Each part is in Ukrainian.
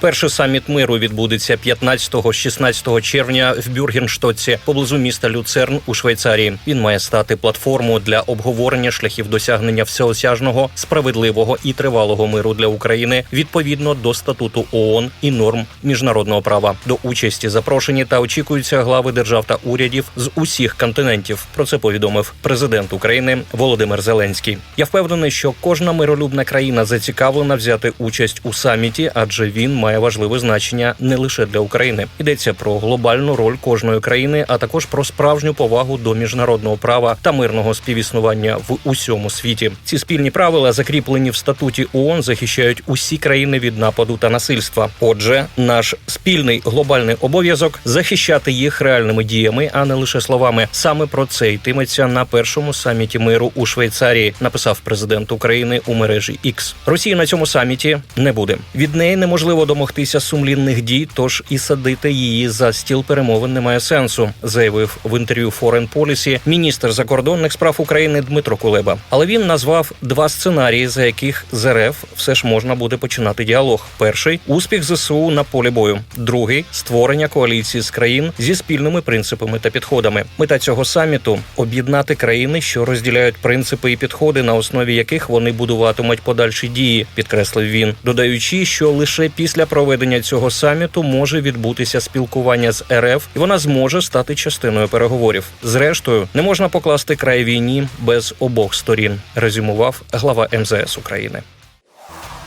Перший саміт миру відбудеться 15-16 червня в Бюргенштоці поблизу міста Люцерн у Швейцарії. Він має стати платформою для обговорення шляхів досягнення всеосяжного, справедливого і тривалого миру для України відповідно до статуту ООН і норм міжнародного права. До участі запрошені та очікуються глави держав та урядів з усіх континентів. Про це повідомив президент України Володимир Зеленський. Я впевнений, що кожна миролюбна країна зацікавлена взяти участь у саміті, адже він має важливе значення не лише для України. Йдеться про глобальну роль кожної країни, а також про справжню повагу до міжнародного права та мирного співіснування в усьому світі. Ці спільні правила, закріплені в статуті ООН, захищають усі країни від нападу та насильства. Отже, наш спільний глобальний обов'язок захищати їх реальними діями, а не лише словами. Саме про це йтиметься на першому саміті миру у Швейцарії. Написав президент України у мережі X. Росії на цьому саміті не буде. Від неї неможливо домогтися сумлінних дій, тож і садити її за стіл перемовин немає сенсу, заявив в інтерв'ю Foreign Policy міністр закордонних справ України Дмитро Кулеба. Але він назвав два сценарії, за яких з РФ все ж можна буде починати діалог. Перший успіх ЗСУ на полі бою, другий створення коаліції з країн зі спільними принципами та підходами. Мета цього саміту об'єднати країни, що розділяють принципи і підходи, на основі яких вони будуватимуть подальші дії, підкреслив він, додаючи, що лише після проведення цього саміту може відбутися спілкування з РФ, і вона зможе стати частиною переговорів. Зрештою, не можна покласти край війні без обох сторін, резюмував глава МЗС України.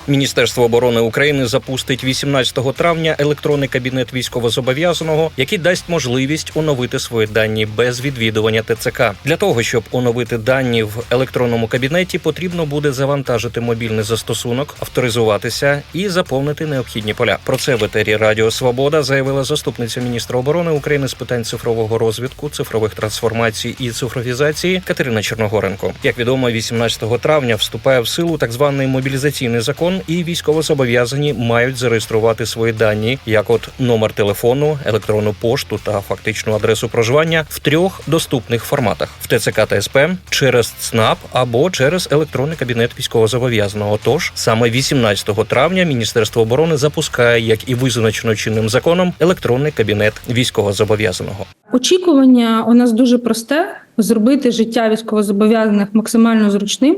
Міністерство оборони України запустить 18 травня електронний кабінет військовозобов'язаного, який дасть можливість оновити свої дані без відвідування ТЦК. Для того щоб оновити дані в електронному кабінеті, потрібно буде завантажити мобільний застосунок, авторизуватися і заповнити необхідні поля. Про це в етері Радіо Свобода заявила заступниця міністра оборони України з питань цифрового розвитку, цифрових трансформацій і цифровізації Катерина Чорногоренко. Як відомо, 18 травня вступає в силу так званий мобілізаційний закон, і військовозобов'язані мають зареєструвати свої дані, як от номер телефону, електронну пошту та фактичну адресу проживання в трьох доступних форматах: в ТЦК та СП, через ЦНАП або через електронний кабінет військовозобов'язаного. Тож саме 18 травня Міністерство оборони запускає, як і визначено чинним законом, електронний кабінет військовозобов'язаного. Очікування у нас дуже просте: зробити життя військовозобов'язаних максимально зручним.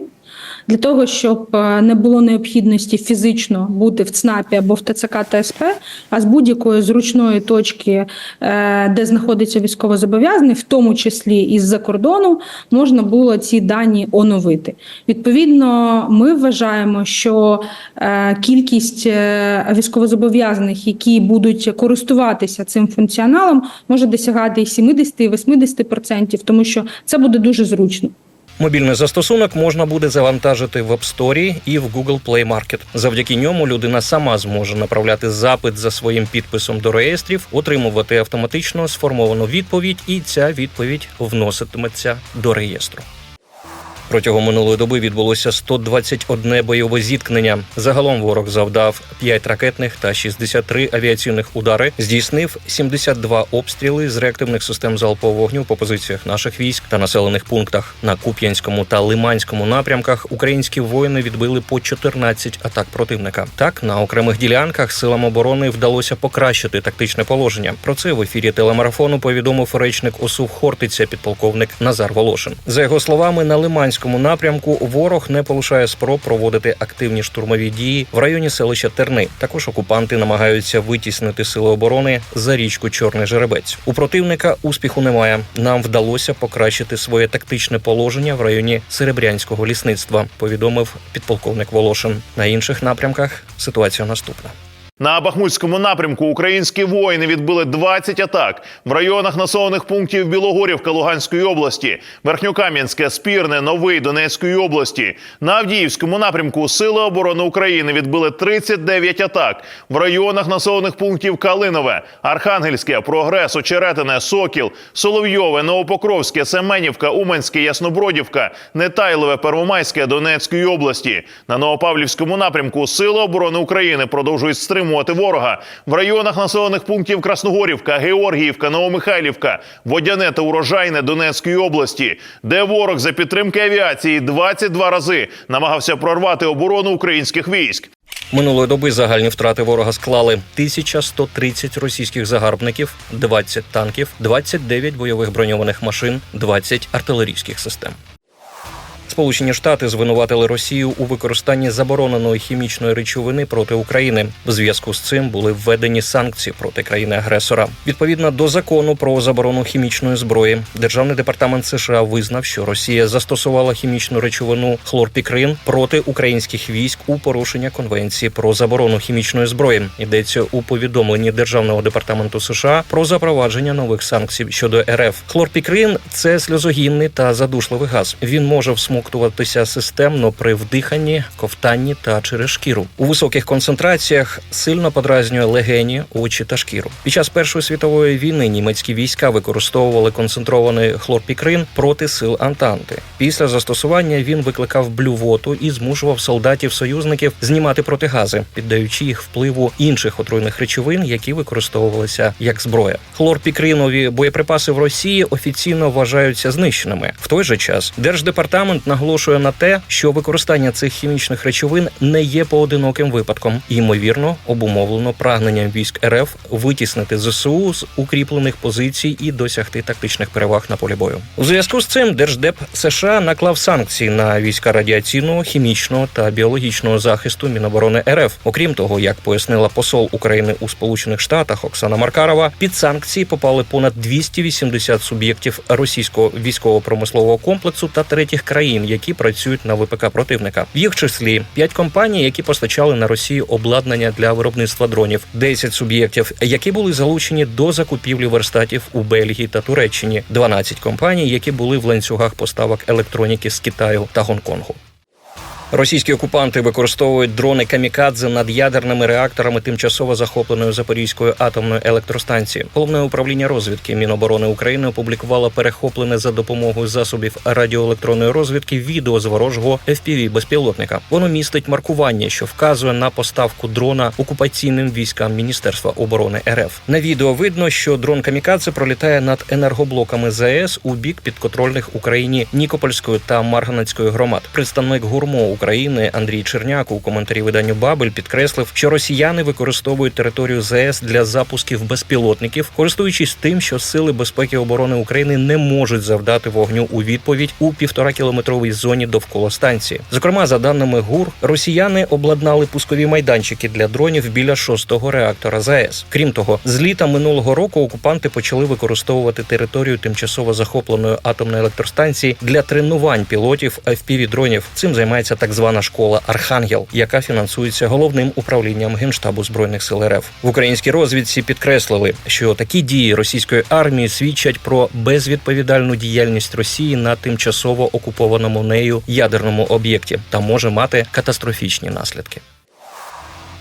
Для того щоб е, не було необхідності фізично бути в ЦНАПі або в ТЦК та а з будь-якої зручної точки, е, де знаходиться військовозобов'язаний, в тому числі із-за кордону, можна було ці дані оновити. Відповідно, ми вважаємо, що е, кількість військовозобов'язаних, які будуть користуватися цим функціоналом, може досягати і 70-80%, тому що це буде дуже зручно. Мобільний застосунок можна буде завантажити в App Store і в Google Play Market. Завдяки ньому людина сама зможе направляти запит за своїм підписом до реєстрів, отримувати автоматично сформовану відповідь, і ця відповідь вноситиметься до реєстру. Протягом минулої доби відбулося 121 бойове зіткнення. Загалом ворог завдав 5 ракетних та 63 авіаційних удари, здійснив 72 обстріли з реактивних систем залпового вогню по позиціях наших військ та населених пунктах. На Куп'янському та Лиманському напрямках українські воїни відбили по 14 атак противника. Так на окремих ділянках силам оборони вдалося покращити тактичне положення. Про це в ефірі телемарафону повідомив речник ОСУВ Хортиця, підполковник Назар Волошин. За його словами, на Лиманському напрямку ворог не полишає спроб проводити активні штурмові дії в районі селища Терни. Також окупанти намагаються витіснити сили оборони за річку Чорний Жеребець. У противника успіху немає. Нам вдалося покращити своє тактичне положення в районі Серебрянського лісництва. Повідомив підполковник Волошин. На інших напрямках ситуація наступна. На Бахмутському напрямку українські воїни відбили 20 атак в районах населених пунктів Білогорівка Луганської області, Верхньокам'янське, Спірне, Новий Донецької області. На Авдіївському напрямку Сили оборони України відбили 39 атак в районах населених пунктів Калинове, Архангельське, Прогрес, Очеретине, Сокіл, Соловйове, Новопокровське, Семенівка, Уманське, Яснобродівка, Нетайлове, Первомайське Донецької області. На Новопавлівському напрямку Сили оборони України продовжують стримувати стримувати ворога. В районах населених пунктів Красногорівка, Георгіївка, Новомихайлівка, Водяне та Урожайне Донецької області, де ворог за підтримки авіації 22 рази намагався прорвати оборону українських військ. Минулої доби загальні втрати ворога склали 1130 російських загарбників, 20 танків, 29 бойових броньованих машин, 20 артилерійських систем. Сполучені Штати звинуватили Росію у використанні забороненої хімічної речовини проти України. В зв'язку з цим були введені санкції проти країни-агресора. Відповідно до закону про заборону хімічної зброї, державний департамент США визнав, що Росія застосувала хімічну речовину хлорпікрин проти українських військ у порушення конвенції про заборону хімічної зброї. Йдеться у повідомленні державного департаменту США про запровадження нових санкцій щодо РФ. Хлорпікрин це сльозогінний та задушливий газ. Він може всмоктуватися системно при вдиханні, ковтанні та через шкіру. У високих концентраціях сильно подразнює легені, очі та шкіру. Під час Першої світової війни німецькі війська використовували концентрований хлорпікрин проти сил Антанти. Після застосування він викликав блювоту і змушував солдатів союзників знімати протигази, піддаючи їх впливу інших отруйних речовин, які використовувалися як зброя. Хлорпікринові боєприпаси в Росії офіційно вважаються знищеними. В той же час держдепартамент наголошує на те, що використання цих хімічних речовин не є поодиноким випадком, і, ймовірно, обумовлено прагненням військ РФ витіснити ЗСУ з укріплених позицій і досягти тактичних переваг на полі бою. У зв'язку з цим Держдеп США наклав санкції на війська радіаційного, хімічного та біологічного захисту Міноборони РФ. Окрім того, як пояснила посол України у Сполучених Штатах Оксана Маркарова, під санкції попали понад 280 суб'єктів російського військово-промислового комплексу та третіх країн, які працюють на ВПК противника. В їх числі 5 компаній, які постачали на Росію обладнання для виробництва дронів, 10 суб'єктів, які були залучені до закупівлі верстатів у Бельгії та Туреччині, 12 компаній, які були в ланцюгах поставок електроніки з Китаю та Гонконгу. Російські окупанти використовують дрони камікадзе над ядерними реакторами тимчасово захопленої Запорізької атомної електростанції. Головне управління розвідки Міноборони України опублікувало перехоплене за допомогою засобів радіоелектронної розвідки відео з ворожого fpv безпілотника. Воно містить маркування, що вказує на поставку дрона окупаційним військам Міністерства оборони РФ. На відео видно, що дрон камікадзе пролітає над енергоблоками ЗАЕС у бік підконтрольних Україні Нікопольської та Марганецької громад. Представник гурмо України Андрій Черняк у коментарі виданню Бабель підкреслив, що росіяни використовують територію ЗС для запусків безпілотників, користуючись тим, що сили безпеки і оборони України не можуть завдати вогню у відповідь у півтора кілометровій зоні довкола станції. Зокрема, за даними ГУР, росіяни обладнали пускові майданчики для дронів біля шостого реактора ЗАЕС. Крім того, з літа минулого року окупанти почали використовувати територію тимчасово захопленої атомної електростанції для тренувань пілотів fpv дронів. Цим займається так звана школа Архангел, яка фінансується головним управлінням генштабу збройних сил РФ. В українській розвідці підкреслили, що такі дії російської армії свідчать про безвідповідальну діяльність Росії на тимчасово окупованому нею ядерному об'єкті та може мати катастрофічні наслідки.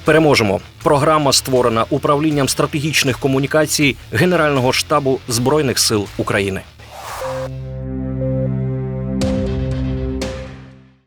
Переможемо. Програма створена управлінням стратегічних комунікацій Генерального штабу збройних сил України.